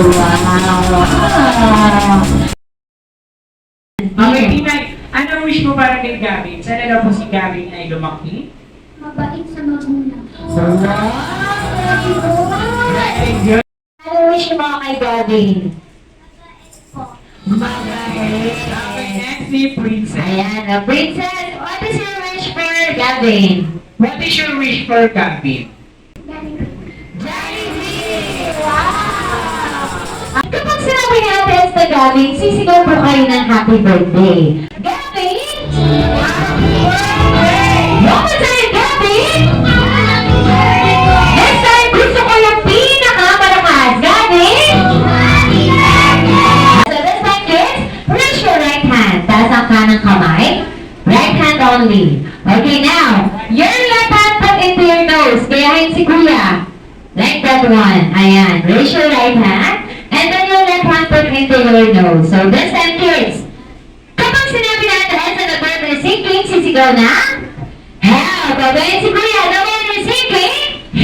Okay, Tinay, anong wish mo para kay Gavin? Sana daw po si Gavin ay lumaki? Mabait sa magulang. Very good. Ano wish mo kay Gavin? Okay, next si Princess. Ayan, uh, Princess, what is your wish for Gavin? What is your wish for Gavin? Sinabi natin sa Gavin, sisigaw po kayo ng happy birthday. Gavin! Happy birthday! One more time, Gavin! Next time, gusto ko yung pinakamalakas. Gavin! So this time, kids, raise your right hand. Taas ang kanang kamay. Right hand only. Okay, now, your left hand put into your nose. Kayahin si Kuya. Like that one. Ayan. Raise your right hand. And then your left hand put into your nose. So this time, kids, kapag sinabi natin sa the bird is sinking, sisigaw na, Help! Babayin si Kuya, the bird is sinking,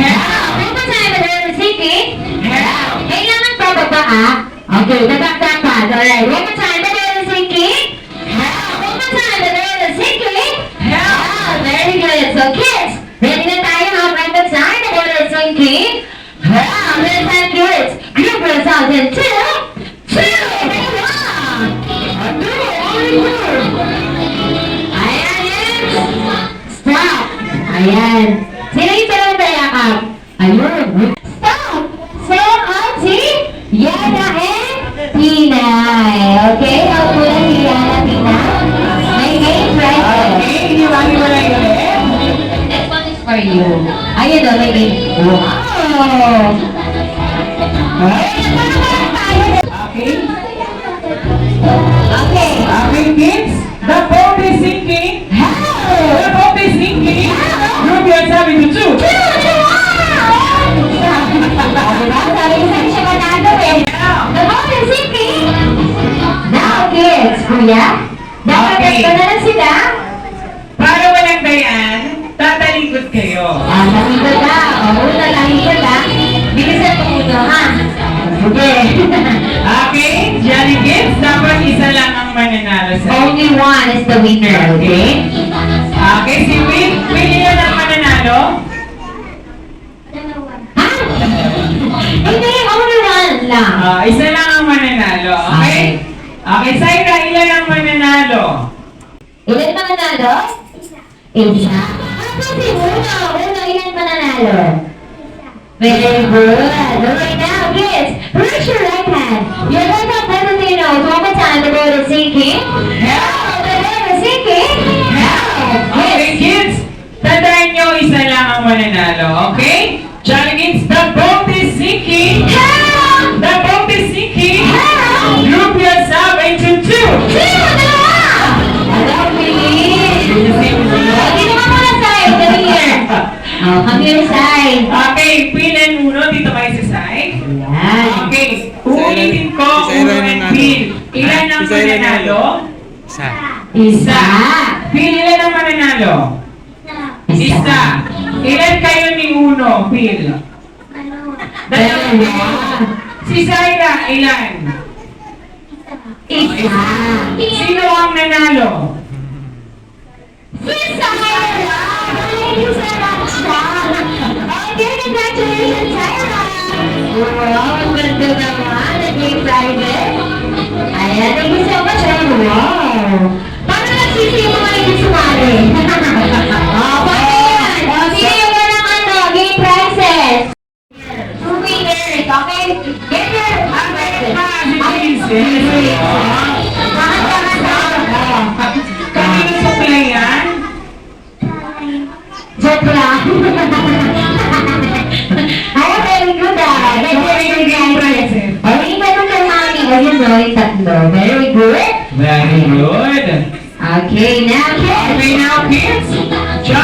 Help! One more time, the bird is sinking, Help! Kailangan pababa ah. Okay, nagkakta pa. Alright, one more time, the bird is sinking, Help! One more time, the bird is sinking, Help! Very good. So kids, ready na tayo ha? Right that side, the bird is sinking, Help! This time, kids, group yourselves in two, two, Ayan. Sino yung talagang nayakap? Ayun. Stop! So, on si Yana and Tina. Okay, ang mula si Yana Tina. My name present. Ah, okay, hindi ba hindi wala yun? Next one is for you. Ayun daw, oh, may name. Wow! Okay. Okay. Okay, kids, the 46 yourself into two. Now, kids, kuya, dapat Okay. na lang sila. Para walang dayan, tatalikod kayo. Ah, nakikot na. O, una lang ikot ha. Bilisan mo uno, ha? Okay, Johnny Kids, dapat isa lang ang mananalo Only one is the winner, okay? Okay, si Will, Will yun mananalo? Dalawa. Ha? Hindi, only one lang. Ah, isa lang ang mananalo, okay? Okay, Syra, ilan ang mananalo? Ilan mananalo? Isa. Isa. Ano si Una? Una, ilan mananalo? Isa. Very good. Okay, now, kids, raise your right hand. Your right hand doesn't you know. One more time, the boat is sinking. Help! The boat is sinking. Help! Okay, kids, tandaan nyo, isa lang ang mananalo, okay? Johnny Kids, the is sinking. Help! The is sinking. Help! Group yourself into two. Sino na? Hello, please. Oh, Dito ka muna, Sai. Come here. Oh, come here, Sai. Okay, Pin and Uno, dito kayo sa side. Yan. Okay, uulitin ko, Si Uno and. Pin. Ilan ang Si mananalo? Isa. Isa. Pin, ilan ang mananalo? Isa. Ilan kayo ni Uno, Pin? Dalawa. Si Syra, ilan? Isa. Sino ang nanalo? Si Syra! Thank you so much, Okay, congratulations, Syra! Wow, ang ganda naman. Naging private. Ayan, thank you so much. Wow!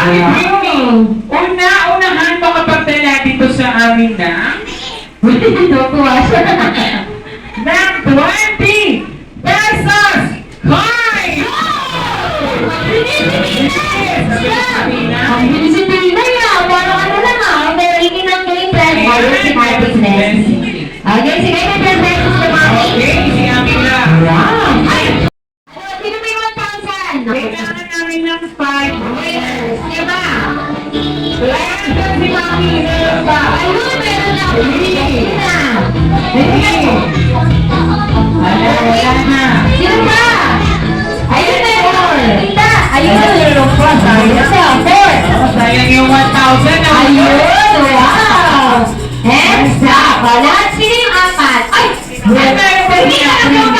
Johnny Beauty. Una, unahan makapagdala dito sa amin na Tutuwa siya. ng sayang yung 1,000 na. Ayun, wow. Next up, wala. Sino yung apat? Ay! Pa Hindi ka na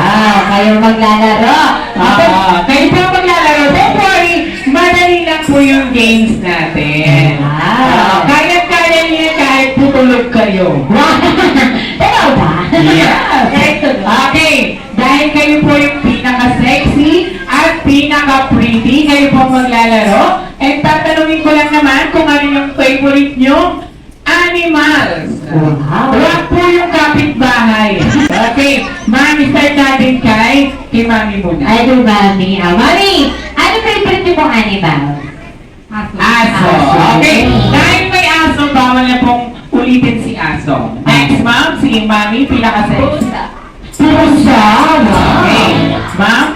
Wow, kayo maglalaro. Ah, kayo po ang maglalaro. Don't worry, madali lang po yung games natin. Wow. Ah, Kaya-kaya niyo yan kahit putulog kayo. Totoo ba? Yes! Okay, dahil kayo po yung pinaka-sexy at pinaka-pretty, kayo po maglalaro. And tatanungin ko lang naman kung ano yung favorite nyo animals. Wow. Huwag po yung kapitbahay. Okay, mami, start natin kay, kay mami muna. Ay, do mami. Ah, mami, ano favorite niyo pong animal? Aso. Okay, dahil may aso, bawal na pong ulitin si aso. Next, ma'am, si mami, pinaka-sexy. Pusa. Okay. Ma'am?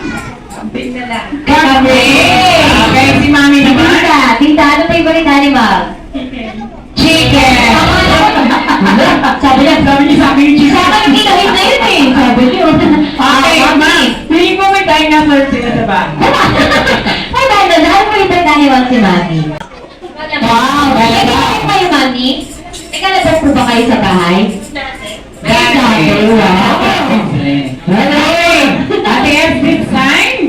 Kambing na lang. Kambing. Okay, si mami naman. Tita, tita, ano favorite animal? Chicken. Sabi niya, Sabi niya sa akin yung Sa chicken. akin, kinahit na yun eh. Sabi niyo. Okay, ma'am. Feeling ko may dinosaur sila sa bahay. Ay, dahil na, ano favorite animal si mami? Wow, talaga? Nag-iisip kayo, mami? Nagkalabas po ba kayo sa bahay? Ay, dati, wow. Okay. Ate S, this time.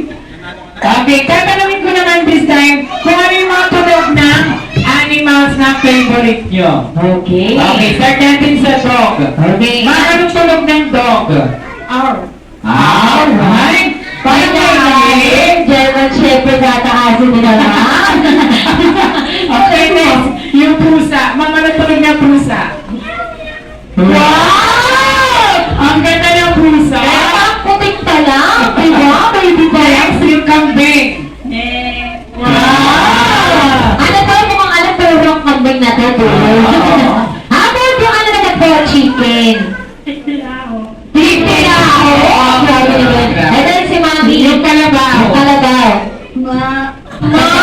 Okay, tatanungin ko naman this time kung ano yung mga tunog ng animals na favorite nyo. Okay. Okay, start natin sa dog. Okay. Ma'am, anong tunog ng dog? Ow. Alright. Finally. German Shepherd ata aso nila naman. Okay, next. Yung pusa. Ma'am, anong tunog ng pusa? Wow! Ang ganda ng pusa. Kaya ang putik pa lang, di ba? Baby pa. Next, yung kambing. Wow! Ano to? Mukhang alam pero yung kambing na. How about yung ano na po chicken? Grabe naman. Ito rin si Mami. Yung kalabaw. Yung kalabaw. Ma. Ma!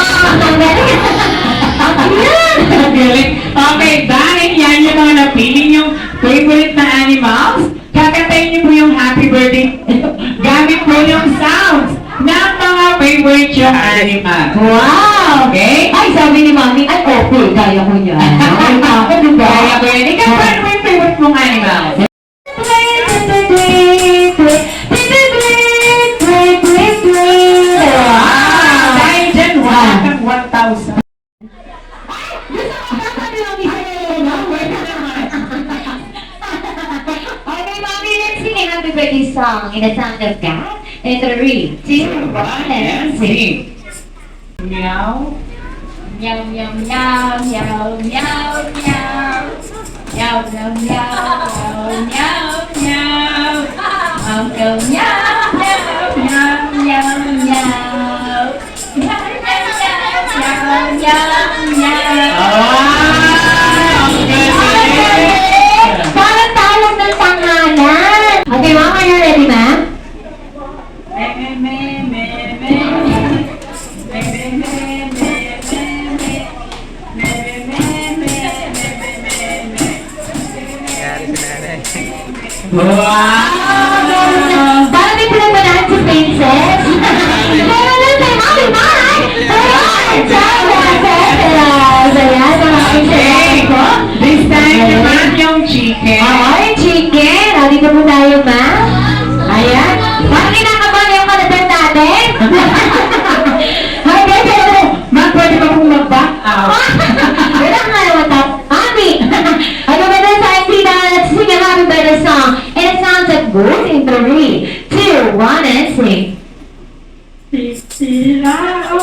Galing. Okay, dahil yan yung mga napili yung favorite na animals, kakantayin niyo po yung happy birthday. Gamit po yung sounds ng mga favorite yung animal. Wow! Okay? Ay, sabi ni Mami, ay, okay, kaya ko yan. Ay, ako, di ba? Kaya po yan. Ikaw pa, ano ba yung favorite mong animal? Kang 1,000. Okay, Mommy, let's sing a happy birthday song in the sound of God. In three, two, one, and sing. Meow. Meow, meow, meow, meow, meow, meow. Meow, meow, meow, meow, meow. Uncle meow, meow, Wow! Parang di pinagmanahan si Princess. Meron lang kay Mami Mai. Ayan, Chaya, Pepelas. Ayan, mga princess ko. This time naman yung chicken. Okay, chicken. O, dito po tayo, ma.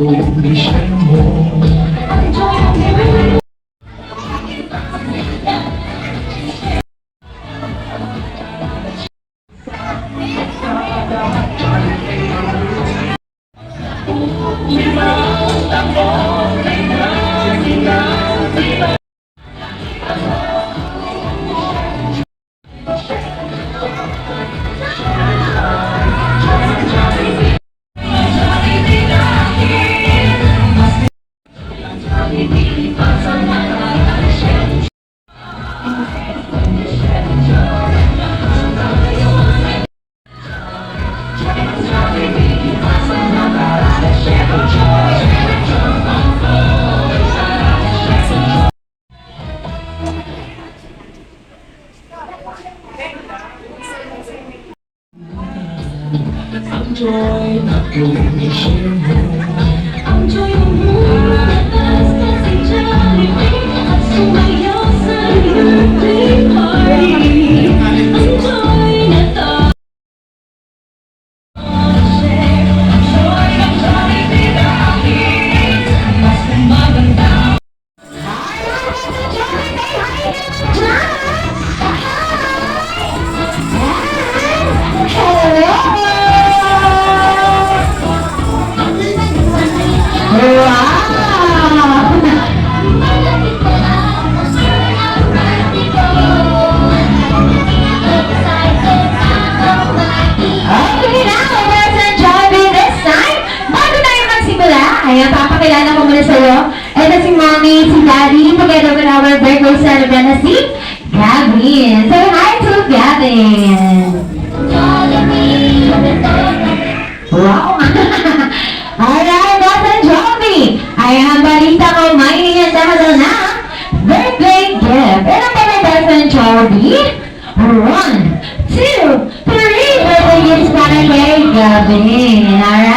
Ang ayan, papakilala ko muna sa'yo. Ito si Mommy, si Daddy, together with our birthday celebrant na si Gavin. Say hi to Gavin. Wow! Alright, boss and Joby. Ayan, balita ko, may inihanda na birthday gift. Ano ba na boss and Joby? One, two, three birthday gifts para kay Gavin. Alright,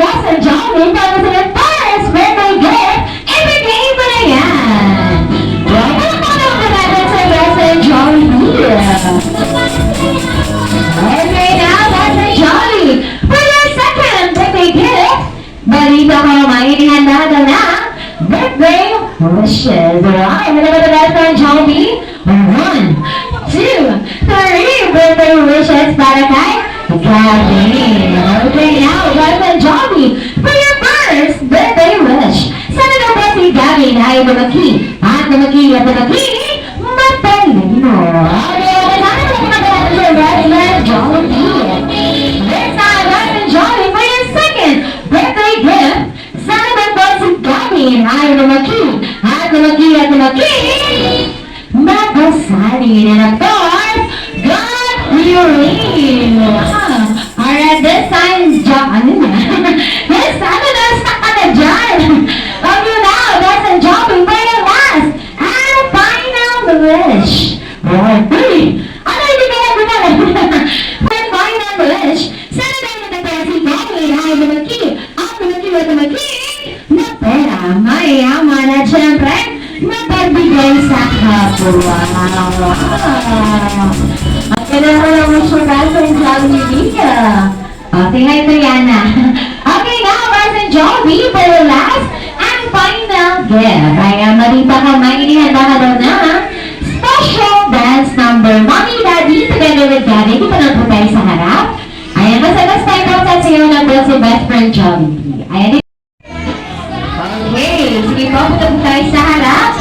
boss and Joby, para sa first birthday gift, ibigay mo na yan. Well, ano pa naman natin sa boss and Joby? Okay, now that's a jolly. For your second birthday gift, balita ko may inihanda na birthday wishes. Alright, ano ba ba from Jollibee? One, two, three birthday wishes para kay. Gabby na ay lumaki at ay lumaki. At lumaki at lumaki na pera, mayaman at syempre, mapagbigay sa kapwa. Wow! Okay, Hello, hello, wish you guys and Jollibee. Oh, say hi to Yana. okay, now, Mars and Jollibee, for the last and final gift. Ay, uh, Marita Kamay, inihanda ka daw na special dance number. Mommy, Daddy, together with Daddy, na po tayo sa harap. Ayan, basta last time po sa sayo na po si best friend Jollibee. Ayan, Okay, sige po, punta tayo sa harap.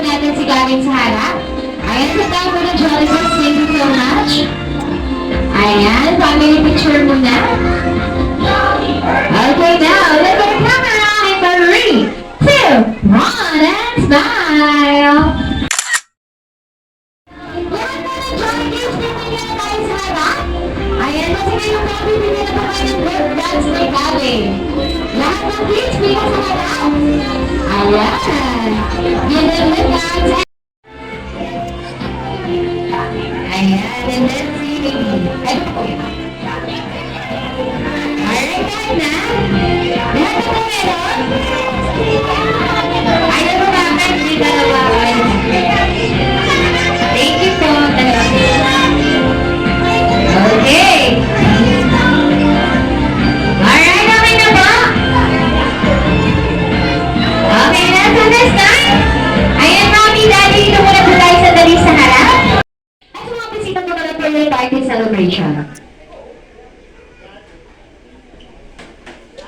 Po natin si Gavin sa harap. Ayan, sa tayo po ng Jolly Birds, thank you so much. Ayan, family picture muna. Okay, now, look at the camera in three, two, one, and smile.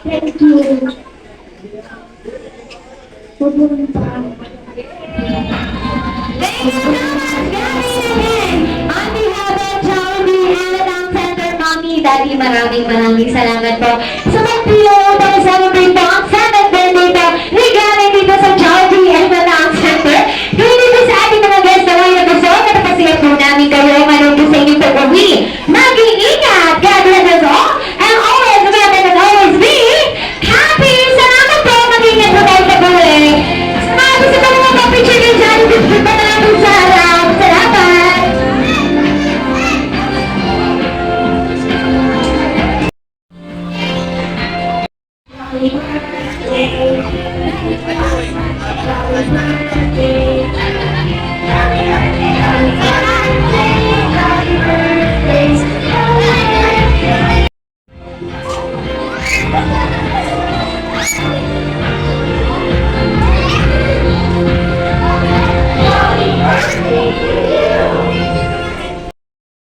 Thank you much, guys! Again, on behalf of Jollibee and Center Mommy, Daddy, maraming maraming salamat po sa pagpilo para celebrate po ang 7th birthday po ni dito sa Jollibee and Malang Center. Kaya dito sa ating mga guests na ngayon gusto na napasigat po namin kayo manood po sa inyong pag-uwi. Maging